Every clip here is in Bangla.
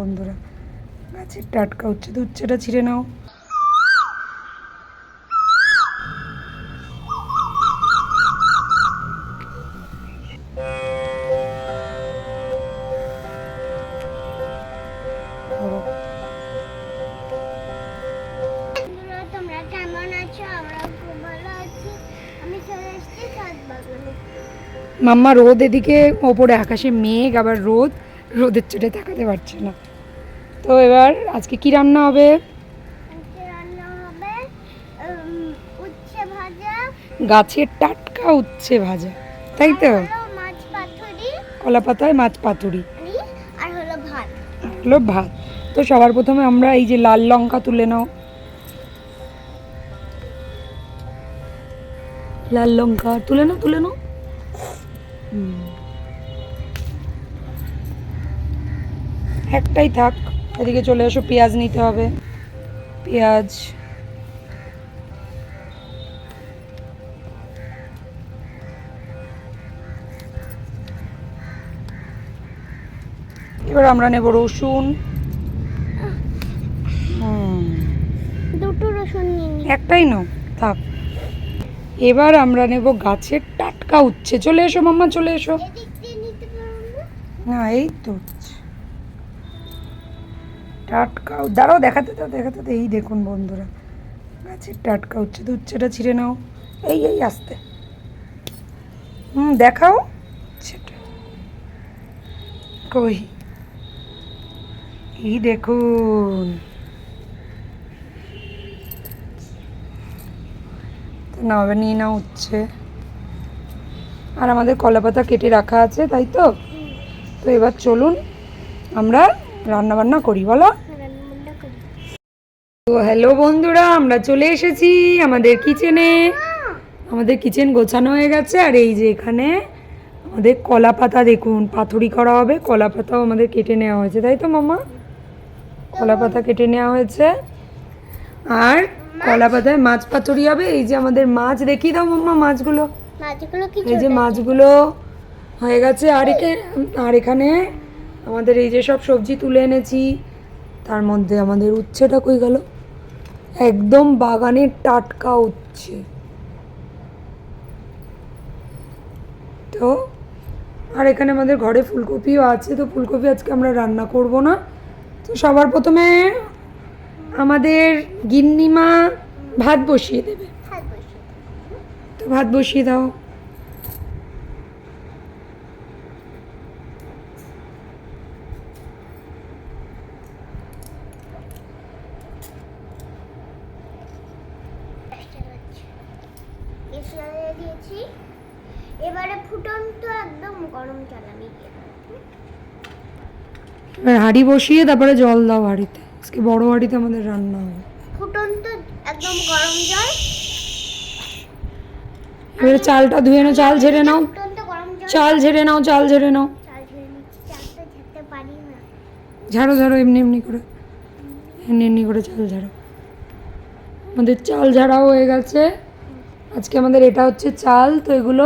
বন্ধুরা। গাছের টাটকা উচ্ছে তো উচ্ছেটা ছিঁড়ে নাও। মাম্মা রোদ এদিকে ওপরে আকাশে মেঘ আবার রোদ। রোদের চোটে তাকাতে পারছে না। তো এবার আজকে কি রান্না হবে? গাছের টাটকা উচ্ছে ভাজা তাই তো? আর মাছ পাতুরি। কলা পাতায় মাছ পাতুরি। আর হলো ভাত। হলো ভাত। তো সবার প্রথমে আমরা এই যে লাল লঙ্কা তুলে নাও। লাল লঙ্কা তুলে নাও তুলে নাও। একটাই থাক। এদিকে চলে এসো পেঁয়াজ নিতে হবে। পেঁয়াজ। এবার আমরা নেব রসুন। দুটো রসুন একটাই নাও থাক। এবার আমরা নেব গাছের টাটকা উচ্ছে। চলে এসো মাম্মা চলে এসো। না? না এই তো। টাটকা দাঁড়াও, দেখাতে দাও, দেখাতে তো এই দেখুন বন্ধুরা, গাছের টাটকা উচ্ছে তো উচ্ছেটা ছিঁড়ে নাও। এই এই, আস্তে। হুম, দেখাও। সেটা কই? এই দেখুন। তো না এবার নিয়ে নাও উচ্ছে। আর আমাদের কলা পাতা কেটে রাখা আছে, তাই তো? তো এবার চলুন আমরা রান্না বান্না করি বলো। তো হ্যালো বন্ধুরা আমরা চলে এসেছি আমাদের কিচেনে আমাদের কিচেন গোছানো হয়ে গেছে আর এই যে এখানে আমাদের কলা পাতা দেখুন পাথুরি করা হবে। কলা পাতাও আমাদের কেটে নেওয়া হয়েছে তাই তো মামা? কলা পাতা কেটে নেওয়া হয়েছে। আর কলা পাতায় মাছ পাতুরি হবে। এই যে আমাদের মাছ দেখিয়ে দাও মাম্মা মাছগুলো। মাছগুলো এই যে মাছগুলো হয়ে গেছে আর এখানে আর এখানে আমাদের এই যে সব সবজি তুলে এনেছি তার মধ্যে আমাদের উচ্ছেটা কই গেল? একদম বাগানের টাটকা উচ্ছে। তো আর এখানে আমাদের ঘরে ফুলকপিও আছে তো ফুলকপি আজকে আমরা রান্না করব না। তো সবার প্রথমে আমাদের গিন্নিমা ভাত বসিয়ে দেবে। ভাত বসিয়ে তো ভাত বসিয়ে দাও এসে দিয়েছি এবারে ফুটন্ত একদম গরম জল আমি দিয়ে দেবো এবার হাঁড়ি বসিয়ে তারপরে জল দাও হাঁড়িতে আজকে বড় হাঁড়িতে আমাদের রান্না হবে ফুটন্ত একদম গরম জল। এবারে চালটা ধুয়ে নাও চাল ঝেড়ে নাও। চাল ঝেড়ে নাও চাল ঝেড়ে নাও। ঝাড়ো ঝাড়ো এমনি এমনি করে। এমনি এমনি করে চাল ঝাড়ো। আমাদের চাল ঝাড়াও হয়ে গেছে। আজকে আমাদের এটা হচ্ছে চাল তো এগুলো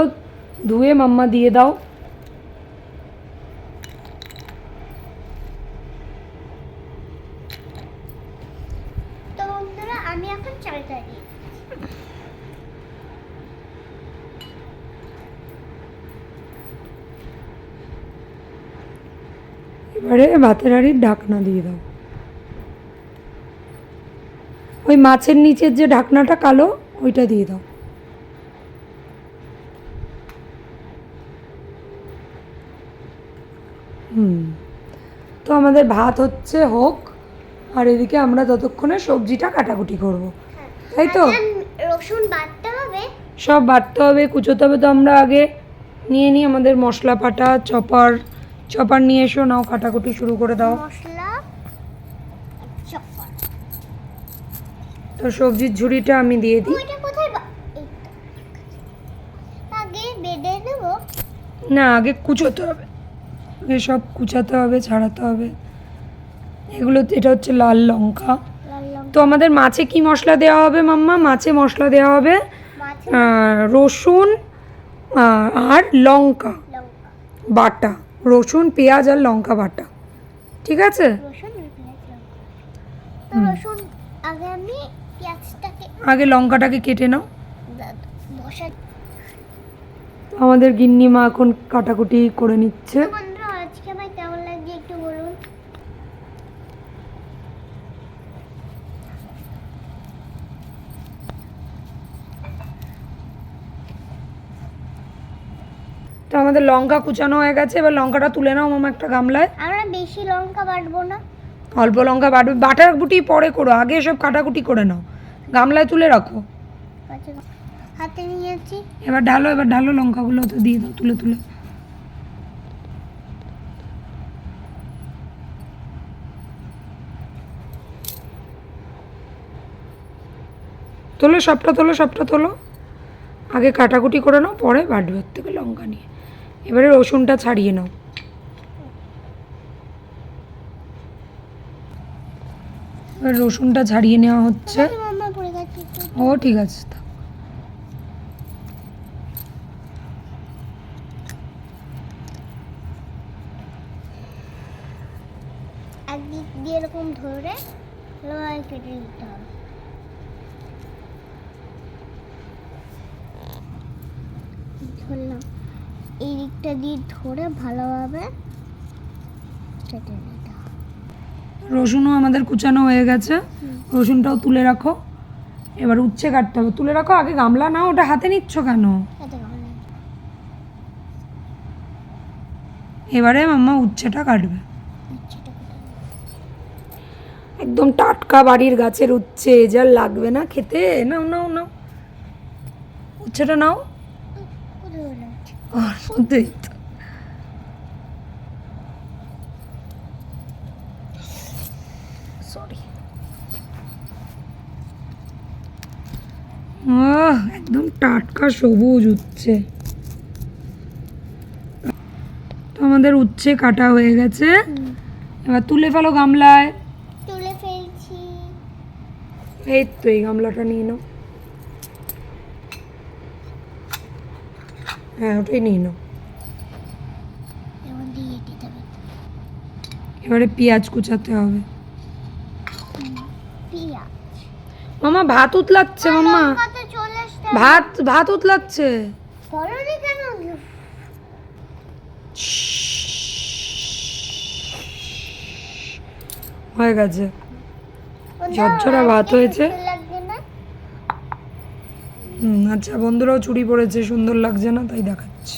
ধুয়ে মাম্মা দিয়ে দাও তো বন্ধুরা আমি এখন চালটা দিই এবারে ভাতের হাঁড়ির ঢাকনা দিয়ে দাও। ওই মাছের নিচের যে ঢাকনাটা কালো ওইটা দিয়ে দাও। হুম। তো আমাদের ভাত হচ্ছে হোক আর এদিকে আমরা ততক্ষণে সবজিটা কাটাকুটি করব। তাই তো? রসুন বাটতে হবে। সব বাটতে হবে কুচোতে হবে। তো আমরা আগে নিয়ে নিই আমাদের মশলা পাটা চপার চপার নিয়ে এসো নাও কাটাকুটি শুরু করে দাও। মশলা তো সবজির ঝুড়িটা আমি দিয়ে দিই। না আগে কুচোতে হবে। আগে সব কুচাতে হবে ছাড়াতে হবে। এগুলো এটা হচ্ছে লাল লঙ্কা। তো আমাদের মাছে কি মশলা দেওয়া হবে মাম্মা? মাছে মশলা দেওয়া হবে রসুন আর লঙ্কা। বাটা। রসুন পেঁয়াজ আর লঙ্কা বাটা। ঠিক আছে? আগে লঙ্কাটাকে কেটে নাও। আমাদের গিন্নি মা এখন কাটাকুটি করে নিচ্ছে বন্ধুরা আজকে আমার কেমন লাগছে একটু বলুন তো আমাদের লঙ্কা কুচানো হয়ে গেছে এবার লঙ্কাটা তুলে নাও মামা একটা গামলায়। আমরা বেশি লঙ্কা বাটবো না। অল্প লঙ্কা বাটবে বাটার বুটি পরে করো আগে সব কাটাকুটি করে নাও। গামলায় তুলে রাখো। কাঁচা হাতে নিয়েছি এবার ঢালো এবার ঢালো লঙ্কাগুলো তো দিয়ে দাও তুলে তুলে। তোলো সবটা তোলো সবটা তোলো। আগে কাটাকুটি করে নাও পরে বাটবে থেকে লঙ্কা নিয়ে। এবারে রসুনটা ছাড়িয়ে নাও। এবার রসুনটা ছাড়িয়ে নেওয়া হচ্ছে। ও ঠিক আছে একদিক দিয়ে এরকম ধরে লোহায় কেটে দিতে হবে। ধরলাম এই দিকটা দিয়ে ধরে ভালোভাবে কেটে নিতে হবে। রসুনও আমাদের কুচানো হয়ে গেছে। রসুনটাও তুলে রাখো। এবার উচ্ছে কাটতে হবে। তুলে রাখো আগে গামলা না ওটা হাতে নিচ্ছ কেন? এবারে মাম্মা উচ্ছেটা কাটবে। একদম টাটকা বাড়ির গাছের উচ্ছে যা লাগবে না খেতে। নাও নাও নাও। উচ্ছেটা নাও। মধ্যেই তো সরি একদম টাটকা সবুজ উচ্ছে। আমাদের উচ্ছে কাটা হয়ে গেছে। এবার তুলে ফেলো গামলায়। তুলে ফেলছি। এই তো এই গামলাটা নিয়ে নাও। হ্যাঁ ওটাই নিয়ে নাও। এবার পেঁয়াজ কুচাতে হবে। মামা ভাত উতলাচ্ছে মামা। ভাত ভাত উতলাচ্ছে। হয়ে গেছে। ঝরঝরা ভাত হয়েছে। সুন্দর লাগছে না হুম আচ্ছা বন্ধুরাও চুরি পড়েছে সুন্দর লাগছে না তাই দেখাচ্ছি।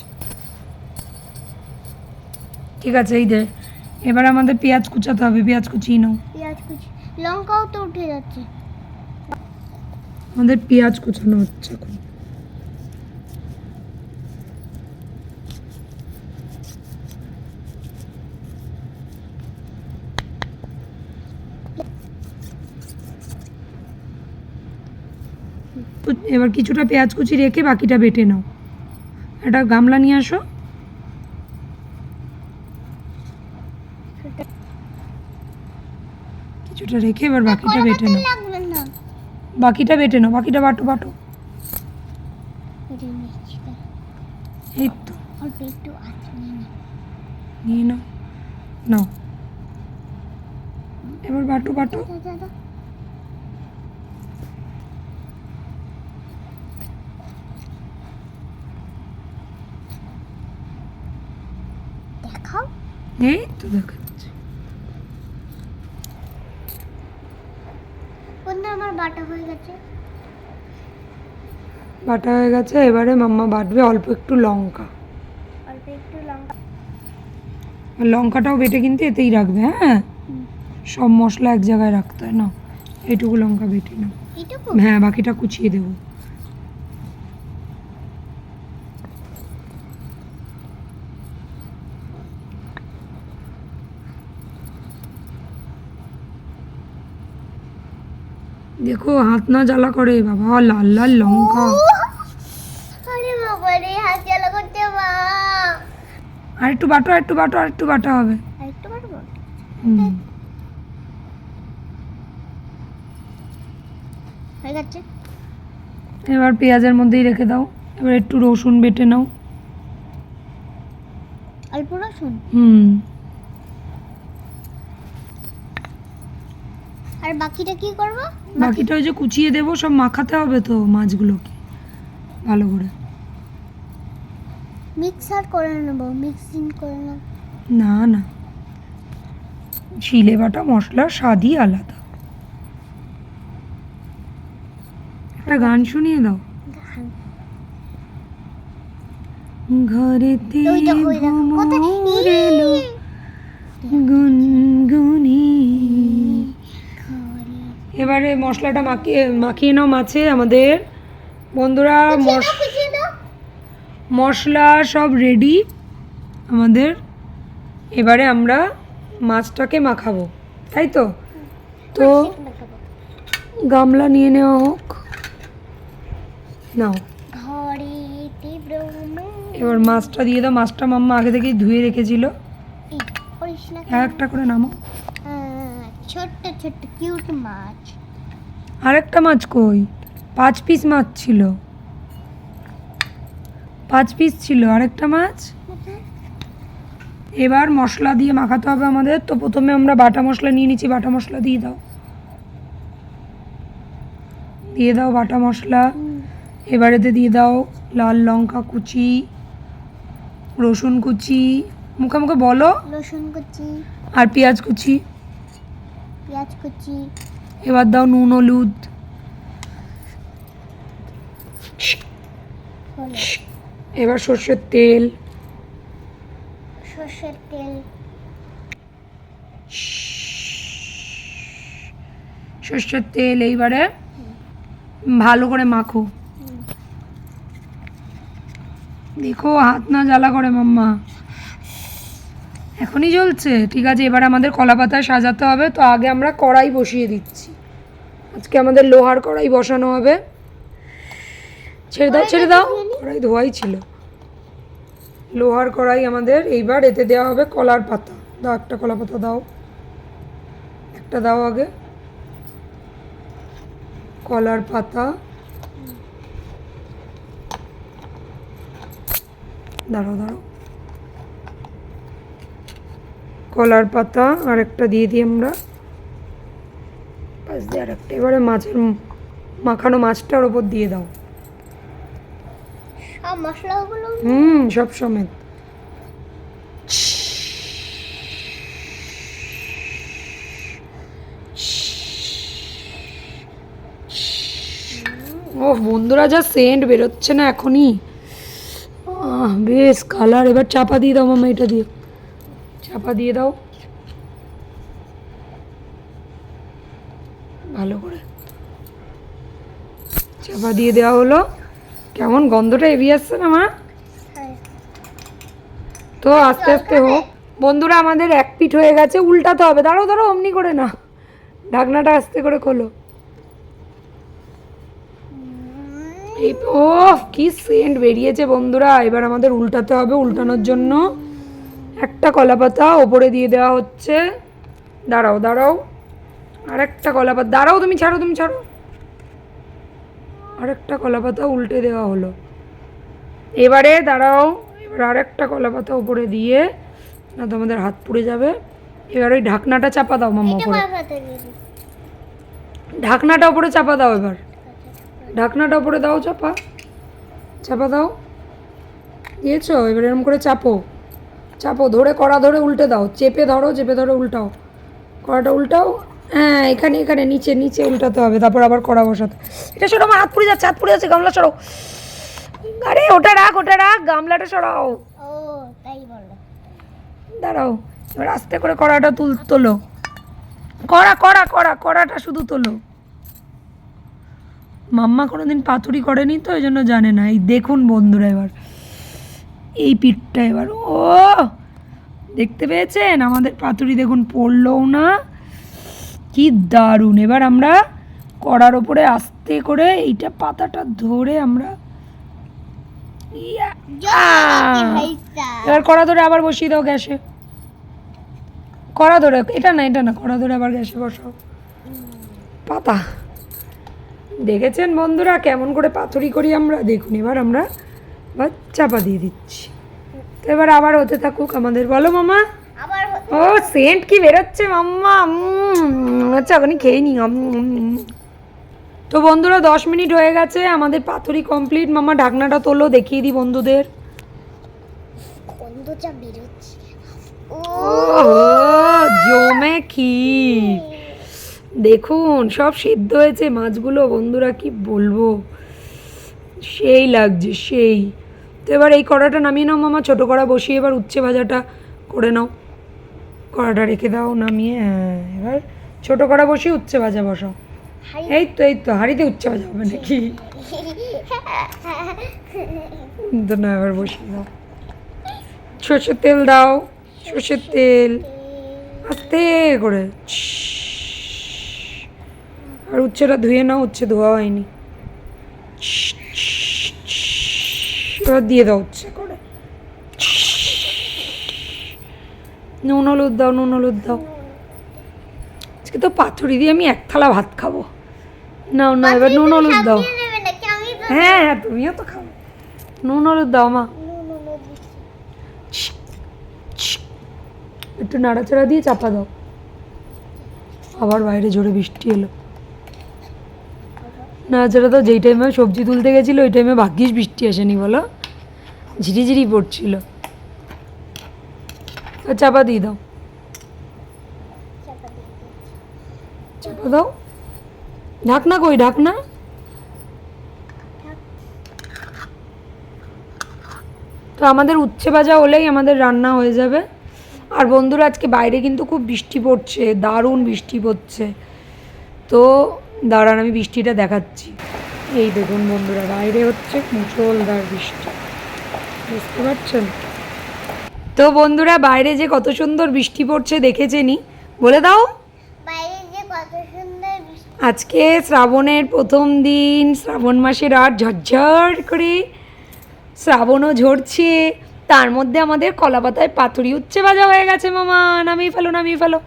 ঠিক আছে এই দে এবার আমাদের পেঁয়াজ কুচাতে হবে পেঁয়াজ কুচিয়ে নাও। পেঁয়াজ কুচি লঙ্কাও তো উঠে যাচ্ছে। আমাদের পেঁয়াজ কুচানো হচ্ছে এখন। এবার কিছুটা পেঁয়াজ কুচি রেখে বাকিটা বেটে নাও। একটা গামলা নিয়ে আসো। কিছুটা রেখে এবার বাকিটা বেটে নাও। বাকিটা বেটে নাও বাকিটা বাটো বাটো। এই তো। নিয়ে নাও। নাও। এবার বাটো বাটো দাদা, দাদা। দেখাও এই তো দেখাচ্ছি আমার বাটা হয়ে গেছে বাটা হয়ে গেছে এবারে মাম্মা বাটবে অল্প একটু লঙ্কা অল্প একটু লঙ্কা লঙ্কাটাও বেটে কিন্তু এতেই রাখবে হ্যাঁ সব মশলা এক জায়গায় রাখতে হয় না এটুকু লঙ্কা বেটে এইটুকু হ্যাঁ বাকিটা কুচিয়ে দেবো দেখো হাত না জ্বালা করে বাবা লাল লাল লঙ্কা। আরে একটু বাটো আর একটু বাটো আর একটু বাটা হবে। এবার পেঁয়াজের মধ্যেই রেখে দাও। এবার একটু রসুন বেটে নাও। অল্প রসুন? হুম। আর বাকিটা কি করব? বাকিটা ওই যে কুচিয়ে দেবো সব মাখাতে হবে তো মাছগুলোকে ভালো করে। মিক্সার করে নেব মিক্সিং করে নেব। না না। শিলে বাটা মশলার স্বাদই আলাদা। একটা গান শুনিয়ে দাও। ঘরেতে ভ্রমর এলো গুনগুনি এবারে মশলাটা মাখিয়ে মাখিয়ে নাও মাছে আমাদের। বন্ধুরা মশ মশলা সব রেডি আমাদের। এবারে আমরা মাছটাকে মাখাবো তাই তো? তো গামলা নিয়ে নেওয়া হোক। নাও। এবার মাছটা দিয়ে দাও মাছটা মাম্মা আগে থেকেই ধুয়ে রেখেছিল। একটা করে নামো ছোট্ট ছোট্ট কিউট মাছ। আরেকটা মাছ কই? পাঁচ পিস মাছ ছিল। পাঁচ পিস ছিল। আরেকটা মাছ? এবার মশলা দিয়ে মাখাতে হবে আমাদের। তো প্রথমে আমরা বাটা মশলা নিয়ে নিচ্ছি। বাটা মশলা দিয়ে দাও। দিয়ে দাও বাটা মশলা। এবারেতে দিয়ে দাও লাল লঙ্কা কুচি রসুন কুচি। মুখে মুখে বলো। রসুন কুচি। আর পেঁয়াজ কুচি। পেঁয়াজ কুচি। এবার দাও নুন হলুদ এবার সর্ষের তেল। সর্ষের তেল। সর্ষের তেল এইবারে ভালো করে মাখো। দেখো হাত না জ্বালা করে মাম্মা। এখনই জ্বলছে। ঠিক আছে এবার আমাদের কলা পাতায় সাজাতে হবে। তো আগে আমরা কড়াই বসিয়ে দিচ্ছি। আজকে আমাদের লোহার কড়াই বসানো হবে। ছেড়ে দাও ছেড়ে দাও। কড়াই ধোয়াই ছিল। লোহার কড়াই আমাদের এইবার এতে দেওয়া হবে কলার পাতা। দাও একটা কলা পাতা দাও। একটা দাও আগে। কলার পাতা। দাঁড়াও দাঁড়াও। কলার পাতা আর একটা দিয়ে দিই আমরা। পাশ দিয়ে আর একটা। এবারে মাছের মাখানো মাছটার ওপর দিয়ে দাও। হুম সব সমেত। ও বন্ধুরা যা সেন্ট বেরোচ্ছে না এখনই। আহ, বেশ কালার এবার চাপা দিয়ে দাও মামা এটা দিয়ে। চাপা দিয়ে দাও ভালো করে চাপা দিয়ে দেওয়া হলো। কেমন গন্ধটা এগিয়ে আসছে না, মা। তো আস্তে আস্তে হোক। বন্ধুরা, আমাদের এক পিঠ হয়ে গেছে, উল্টাতে হবে। দাঁড়াও দাঁড়াও, অমনি করে না ঢাকনাটা আস্তে করে খোলো। ও কি সেন্ট বেরিয়েছে বন্ধুরা। এবার আমাদের উল্টাতে হবে উল্টানোর জন্য। একটা কলা পাতা ওপরে দিয়ে দেওয়া হচ্ছে। দাঁড়াও দাঁড়াও। আরেকটা কলা পাতা দাঁড়াও, তুমি ছাড়ো তুমি ছাড়ো। আরেকটা কলা পাতা উল্টে দেওয়া হলো। এবারে দাঁড়াও এবার আরেকটা কলা পাতা উপরে দিয়ে না তো আমাদের হাত পুড়ে যাবে। এবার ওই ঢাকনাটা চাপা দাও মাম্মা উপরে? ঢাকনাটা উপরে চাপা দাও এবার। ঢাকনাটা উপরে দাও চাপা। চাপা দাও। দিয়েছ? এবার এরকম করে চাপো। চাপো ধরে কড়া ধরে উল্টে দাও। চেপে ধরো চেপে ধরে উল্টাও। কড়াটা উল্টাও হ্যাঁ এখানে এখানে নিচে নিচে উল্টাতে হবে তারপর আবার কড়া বসাতে এটা সরো আমার হাত পুড়ে যাচ্ছে হাত পুড়ে যাচ্ছে গামলা সরো। আরে ওটা রাখ ওটা রাখ গামলাটা সরাও। ও তাই বলো। দাঁড়াও এবার আস্তে করে কড়াটা তুল তোলো। কড়া কড়া কড়া কড়াটা শুধু তোলো। মাম্মা কোনোদিন পাতুরি করেনি তো এই জন্য জানে না। এই দেখুন বন্ধুরা এবার এই পিঠটা এবার। ও দেখতে পেয়েছেন? আমাদের পাতুরি দেখুন পড়লও না। কি দারুণ। এবার আমরা কড়ার ওপরে আস্তে করে এইটা পাতাটা ধরে আমরা এবার কড়া ধরে আবার বসিয়ে দাও গ্যাসে। কড়া ধরে, এটা না এটা না, কড়া ধরে আবার গ্যাসে বসাও। পাতা। দেখেছেন বন্ধুরা কেমন করে পাথরি করি আমরা? দেখুন, এবার আমরা এবার চাপা দিয়ে দিচ্ছি। তো এবার আবার হতে থাকুক আমাদের। বলো মামা। ও সেন্ট কি বেরোচ্ছে মাম্মা? হচ্ছে এখনই খেয়ে নি। তো বন্ধুরা দশ মিনিট হয়ে গেছে আমাদের পাতুরি কমপ্লিট মামা ঢাকনাটা তোলো দেখিয়ে দিই বন্ধুদের। জমে ক্ষীর দেখুন সব সিদ্ধ হয়েছে মাছগুলো বন্ধুরা কি বলব? সেই লাগছে সেই। তো এবার এই কড়াটা নামিয়ে নাও মামা ছোটো কড়া বসিয়ে এবার উচ্ছে ভাজাটা করে নাও। কড়াটা রেখে দাও নামিয়ে হ্যাঁ এবার ছোটো কড়া বসিয়ে উচ্ছে ভাজা বসাও। এই তো এই তো হাঁড়িতে উচ্ছে ভাজা হবে নাকি? না এবার বসিয়ে দাও। সর্ষের তেল দাও সর্ষের তেল। আস্তে করে। আর উচ্ছেটা ধুয়ে নাও উচ্ছে ধোয়া হয়নি। এবার দিয়ে দাও উচ্ছে করে নুন হলুদ দাও নুন হলুদ দাও। আজকে তো পাথুরি দিয়ে আমি এক থালা ভাত খাব। নাও না এবার নুন হলুদ দাও। হ্যাঁ হ্যাঁ তুমিও তো খাও। নুন হলুদ দাও মা। একটু নাড়াচাড়া দিয়ে চাপা দাও। আবার বাইরে জোরে বৃষ্টি এলো। নাড়াচাড়া দাও যেই টাইমে সবজি তুলতে গেছিল ওই টাইমে ভাগ্যিস বৃষ্টি আসেনি বলো। ঝিরিঝিরি পড়ছিল। চাপা দাও চাপা দিয়ে দিচ্ছি। চাপা দাও। ঢাকনা কই ঢাকনা তো আমাদের উচ্ছে ভাজা হলেই আমাদের রান্না হয়ে যাবে। আর বন্ধুরা, আজকে বাইরে কিন্তু খুব বৃষ্টি পড়ছে, দারুণ বৃষ্টি পড়ছে। তো দাঁড়ান, আমি বৃষ্টিটা দেখাচ্ছি। এই দেখুন বন্ধুরা, বাইরে হচ্ছে মুসলধার বৃষ্টি। বুঝতে পারছেন? তো বন্ধুরা বাইরে যে কত সুন্দর বৃষ্টি পড়ছে দেখেছেনই বলে দাও। বাইরে যে কত সুন্দর আজকে শ্রাবণের প্রথম দিন শ্রাবণ মাসের রাত ঝরঝর করে শ্রাবণও ঝরছে। তার মধ্যে আমাদের কলা পাতায় পাতুরি উচ্ছে ভাজা হয়ে গেছে মামা। নামিয়ে ফেলো নামিয়ে ফেলো।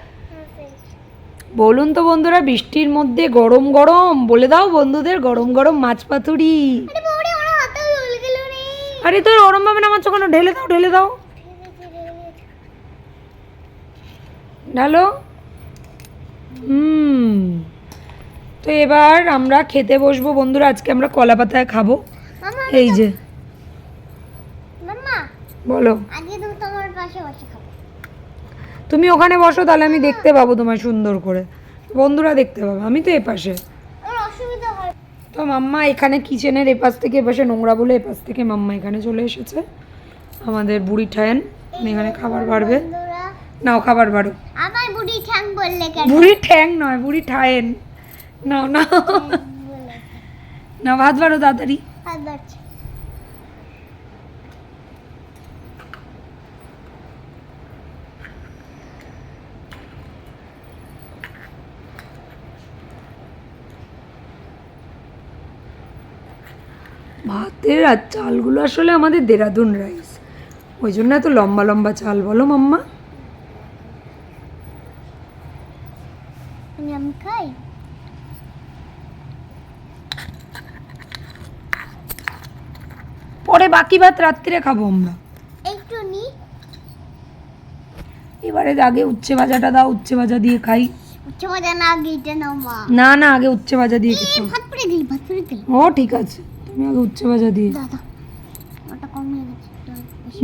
বলুন তো বন্ধুরা বৃষ্টির মধ্যে গরম গরম বলে দাও বন্ধুদের গরম গরম মাছ পাতুরি। আরে আরে তোর ওরম ভাবে নামাচ্ছ কেন? ঢেলে দাও ঢেলে দাও। ঢালো হুম। তো এবার আমরা খেতে বসবো বন্ধুরা আজকে আমরা কলা পাতায় খাব। এই যে। বলো। তুমি ওখানে বসো তাহলে আমি দেখতে পাবো তোমায় সুন্দর করে। বন্ধুরা দেখতে পাবো আমি তো এপাশে। তো মাম্মা এখানে কিচেনের এপাশ থেকে এপাশে নোংরা বলে এপাশ থেকে মাম্মা এখানে চলে এসেছে। আমাদের বুড়ি ঠায়ান এখানে খাবার বাড়বে। নাও খাবার বাড়ো। আমার বুড়ি ঠ্যাং বললে কেন? বুড়ি ঠ্যাং নয় বুড়ি ঠায়েন। নাও না না ভাত বাড়ো তাড়াতাড়ি। হাত বাড়ছে। ভাতের আর চালগুলো আসলে আমাদের দেরাদুন রাইস। ওই জন্য এত লম্বা লম্বা চাল বলো মাম্মা। আমি খাই পরে বাকি ভাত রাত্রিরে খাব আমরা। একটু নি। এবারে আগে উচ্ছে ভাজাটা দাও উচ্ছে ভাজা দিয়ে খাই। উচ্চ মজা না গিয়ে নাও মা। না না আগে উচ্ছে ভাজা দিয়ে খেতে। ভাত পড়ে গেলি ভাত পড়ে গেলি। ও ঠিক আছে। তুমি আগে উচ্ছে ভাজা দিয়ে। দাদা ওটা কমিয়ে গেছে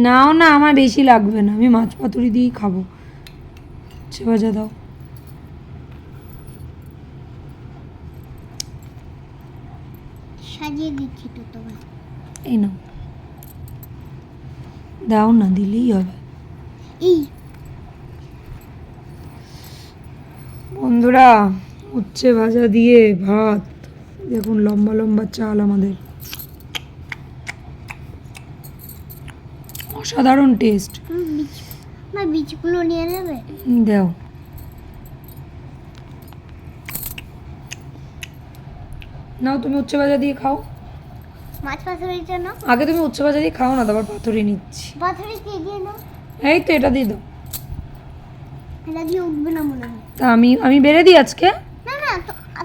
নাও না আমার বেশি লাগবে না। আমি মাছ পাতুরি দিয়েই খাব। উচ্ছে ভাজা দাও। সাজিয়ে দিচ্ছি তো তোমার এই নাও। দাও না দিলেই হবে। এই। বন্ধুরা উচ্ছে ভাজা দিয়ে ভাত। দেখুন লম্বা লম্বা চাল আমাদের। অসাধারণ টেস্ট। বীজগুলো নিয়ে নেবে? দাও। নাও তুমি উচ্চ ভাজা দিয়ে খাও। মাছ পাথরের জন্য? আগে তুমি উচ্চ ভাজা দিয়ে খাও না তারপর পাথরে নিচ্ছি। পাথরি কে দিয়ে দাও এই তো এটা দিয়ে দাও। এটা দিয়ে উঠবে না মনে হয়। তা আমি আমি বেড়ে দিই আজকে? না না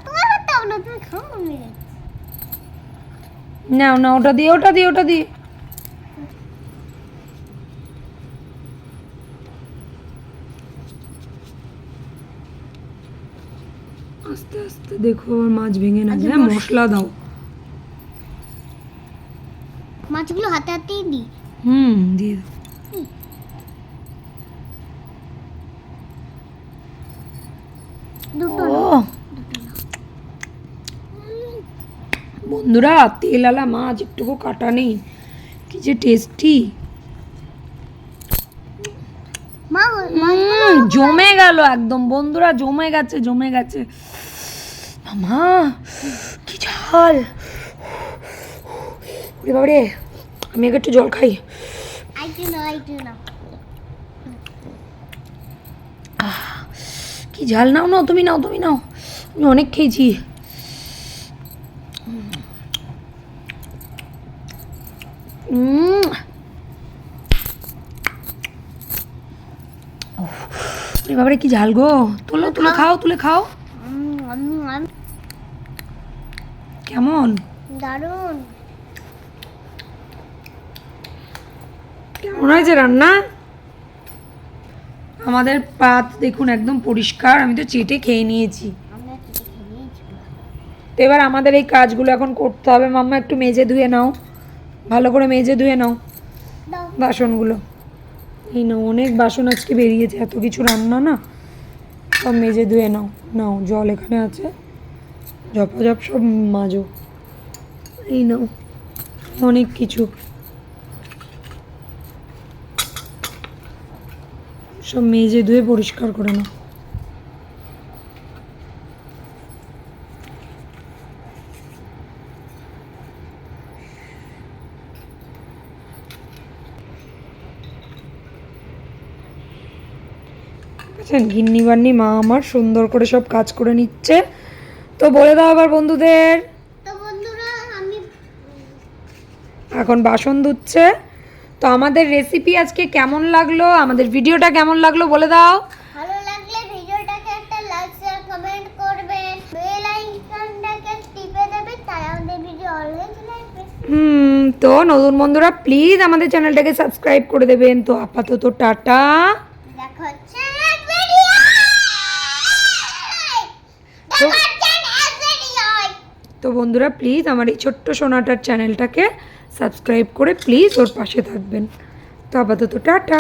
তোমার হাতে হবে না তুমি খাও না নাও না ওটা দিয়ে ওটা দিয়ে ওটা দিয়ে। আস্তে দেখো আবার মাছ ভেঙে না যায়। মশলা দাও। মাছগুলো হাতে হাতেই দিই। হুম দিয়ে দাও। বন্ধুরা তেলালা মাছ একটুকু কাটা নেই। কি যে টেস্টি জমে গেল একদম। বন্ধুরা জমে গেছে জমে গেছে। মামা কি ঝাল। ওরে বাবারে আমি আগে একটু জল খাই। কি ঝাল নাও নাও তুমি নাও তুমি নাও। আমি অনেক খেয়েছি। বাবারে কি ঝাল গো। তুলো তুলে খাও। তুলে খাও। কেমন? দারুণ। কেমন হয়েছে রান্না আমাদের পাত দেখুন একদম পরিষ্কার আমি তো চেটে নিয়েছি। খেয়ে নিয়েছি তো এবার আমাদের এই কাজগুলো এখন করতে হবে। মাম্মা একটু মেজে ধুয়ে নাও। ভালো করে মেজে ধুয়ে নাও বাসনগুলো। এই নাও অনেক বাসন আজকে বেরিয়েছে এত কিছু রান্না না। সব মেজে ধুয়ে নাও। নাও জল এখানে আছে। ঝপাঝপ সব মাজো। এই নাও, অনেক কিছু। সব মেজে ধুয়ে পরিষ্কার করে নাও। বুঝছেন গিন্নি বান্নি মা আমার সুন্দর করে সব কাজ করে নিচ্ছে। তো বলে দাও আবার বন্ধুদের। বন্ধুরা এখন বাসন ধুচ্ছে। তো আমাদের রেসিপি আজকে কেমন লাগল? আমাদের ভিডিওটা কেমন লাগল বলে দাও। ভালো লাগলে ভিডিওটাকে একটা লাইক শেয়ার কমেন্ট করবেন বেল আইকনটাকে টিপে দেবেন তাই আমাদের ভিডিও অলওয়েজ হুম তো নতুন বন্ধুরা প্লিজ আমাদের চ্যানেলটাকে সাবস্ক্রাইব করে দেবেন। তো আপাতত টাটা দেখা হচ্ছে next video! দেখা হচ্ছে next video! তো বন্ধুরা প্লিজ আমার এই ছোট্ট সোনাটার চ্যানেলটাকে সাবস্ক্রাইব করে প্লিজ ওর পাশে থাকবেন। তো আপাতত টাটা।